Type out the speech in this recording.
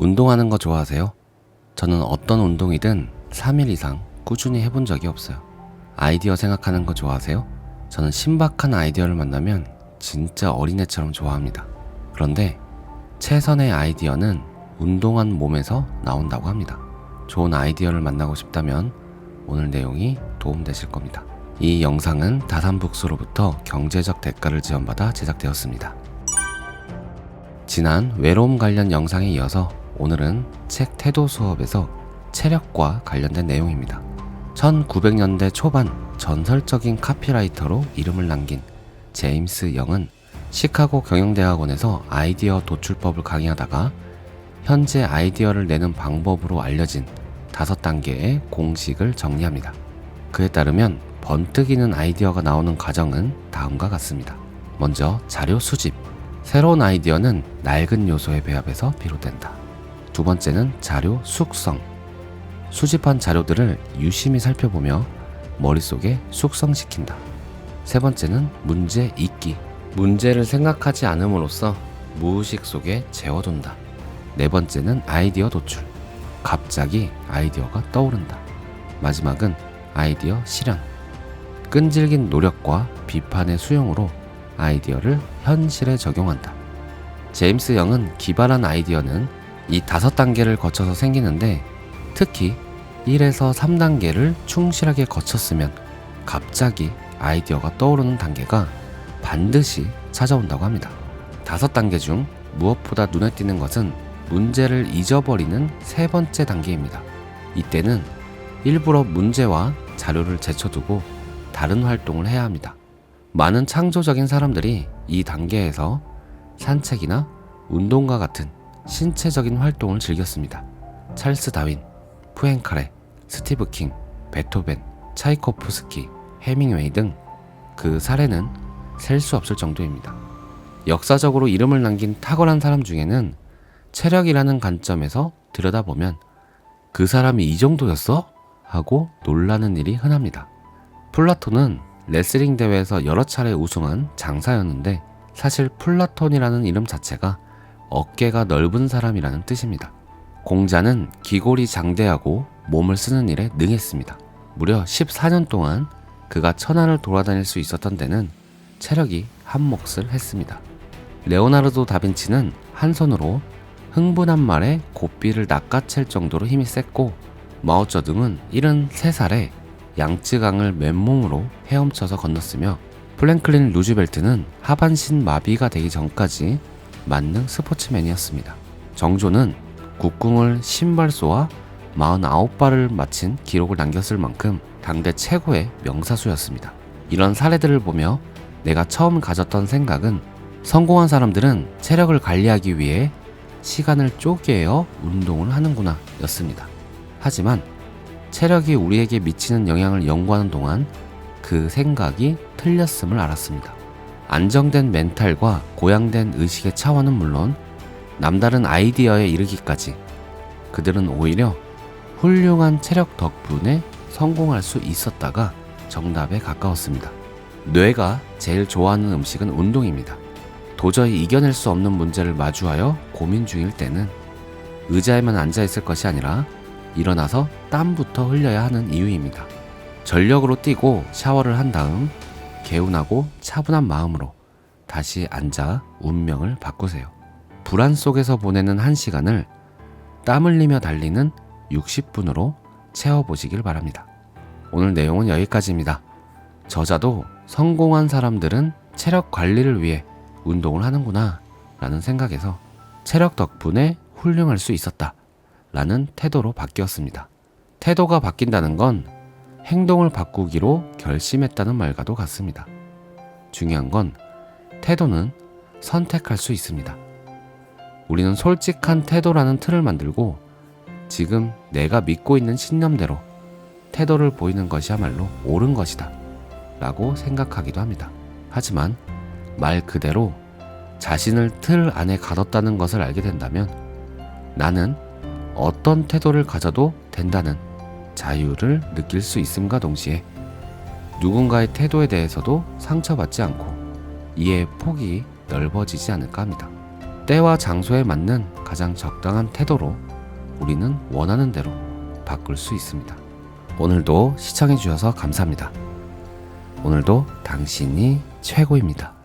운동하는 거 좋아하세요? 저는 어떤 운동이든 3일 이상 꾸준히 해본 적이 없어요. 아이디어 생각하는 거 좋아하세요? 저는 신박한 아이디어를 만나면 진짜 어린애처럼 좋아합니다. 그런데 최선의 아이디어는 운동한 몸에서 나온다고 합니다. 좋은 아이디어를 만나고 싶다면 오늘 내용이 도움되실 겁니다. 이 영상은 다산북스로부터 경제적 대가를 지원받아 제작되었습니다. 지난 외로움 관련 영상에 이어서 오늘은 책 태도 수업에서 체력과 관련된 내용입니다. 1900년대 초반 전설적인 카피라이터로 이름을 남긴 제임스 영은 시카고 경영대학원에서 아이디어 도출법을 강의하다가 현재 아이디어를 내는 방법으로 알려진 다섯 단계의 공식을 정리합니다. 그에 따르면 번뜩이는 아이디어가 나오는 과정은 다음과 같습니다. 먼저 자료 수집. 새로운 아이디어는 낡은 요소의 배합에서 비롯된다. 두 번째는 자료 숙성. 수집한 자료들을 유심히 살펴보며 머릿속에 숙성시킨다. 세 번째는 문제 잊기. 문제를 생각하지 않음으로써 무의식 속에 재워둔다. 네 번째는 아이디어 도출. 갑자기 아이디어가 떠오른다. 마지막은 아이디어 실현. 끈질긴 노력과 비판의 수용으로 아이디어를 현실에 적용한다. 제임스 영은 기발한 아이디어는 이 다섯 단계를 거쳐서 생기는데 특히 1에서 3단계를 충실하게 거쳤으면 갑자기 아이디어가 떠오르는 단계가 반드시 찾아온다고 합니다. 다섯 단계 중 무엇보다 눈에 띄는 것은 문제를 잊어버리는 세 번째 단계입니다. 이때는 일부러 문제와 자료를 제쳐두고 다른 활동을 해야 합니다. 많은 창조적인 사람들이 이 단계에서 산책이나 운동과 같은 신체적인 활동을 즐겼습니다. 찰스 다윈, 푸엔카레, 스티브 킹, 베토벤, 차이코프스키, 해밍웨이 등 그 사례는 셀 수 없을 정도입니다. 역사적으로 이름을 남긴 탁월한 사람 중에는 체력이라는 관점에서 들여다보면 그 사람이 이 정도였어? 하고 놀라는 일이 흔합니다. 플라톤은 레슬링 대회에서 여러 차례 우승한 장사였는데 사실 플라톤이라는 이름 자체가 어깨가 넓은 사람이라는 뜻입니다. 공자는 기골이 장대하고 몸을 쓰는 일에 능했습니다. 무려 14년 동안 그가 천하를 돌아다닐 수 있었던 데는 체력이 한 몫을 했습니다. 레오나르도 다빈치는 한 손으로 흥분한 말에 고삐를 낚아챌 정도로 힘이 셌고 마오쩌둥은 73살에 양쯔강을 맨몸으로 헤엄쳐서 건넜으며 플랭클린 루즈벨트는 하반신 마비가 되기 전까지 만능 스포츠맨이었습니다. 정조는 국궁을 신발소와 49발을 마친 기록을 남겼을 만큼 당대 최고의 명사수였습니다. 이런 사례들을 보며 내가 처음 가졌던 생각은 성공한 사람들은 체력을 관리하기 위해 시간을 쪼개어 운동을 하는구나 였습니다. 하지만 체력이 우리에게 미치는 영향을 연구하는 동안 그 생각이 틀렸음을 알았습니다. 안정된 멘탈과 고양된 의식의 차원은 물론 남다른 아이디어에 이르기까지 그들은 오히려 훌륭한 체력 덕분에 성공할 수 있었다가 정답에 가까웠습니다. 뇌가 제일 좋아하는 음식은 운동입니다. 도저히 이겨낼 수 없는 문제를 마주하여 고민 중일 때는 의자에만 앉아 있을 것이 아니라 일어나서 땀부터 흘려야 하는 이유입니다. 전력으로 뛰고 샤워를 한 다음 개운하고 차분한 마음으로 다시 앉아 운명을 바꾸세요. 불안 속에서 보내는 한 시간을 땀 흘리며 달리는 60분으로 채워보시길 바랍니다. 오늘 내용은 여기까지입니다. 저자도 성공한 사람들은 체력 관리를 위해 운동을 하는구나 라는 생각에서 체력 덕분에 훌륭할 수 있었다 라는 태도로 바뀌었습니다. 태도가 바뀐다는 건 행동을 바꾸기로 결심했다는 말과도 같습니다. 중요한 건 태도는 선택할 수 있습니다. 우리는 솔직한 태도라는 틀을 만들고 지금 내가 믿고 있는 신념대로 태도를 보이는 것이야말로 옳은 것이다. 라고 생각하기도 합니다. 하지만 말 그대로 자신을 틀 안에 가뒀다는 것을 알게 된다면 나는 어떤 태도를 가져도 된다는 자유를 느낄 수 있음과 동시에 누군가의 태도에 대해서도 상처받지 않고 이해의 폭이 넓어지지 않을까 합니다. 때와 장소에 맞는 가장 적당한 태도로 우리는 원하는 대로 바꿀 수 있습니다. 오늘도 시청해주셔서 감사합니다. 오늘도 당신이 최고입니다.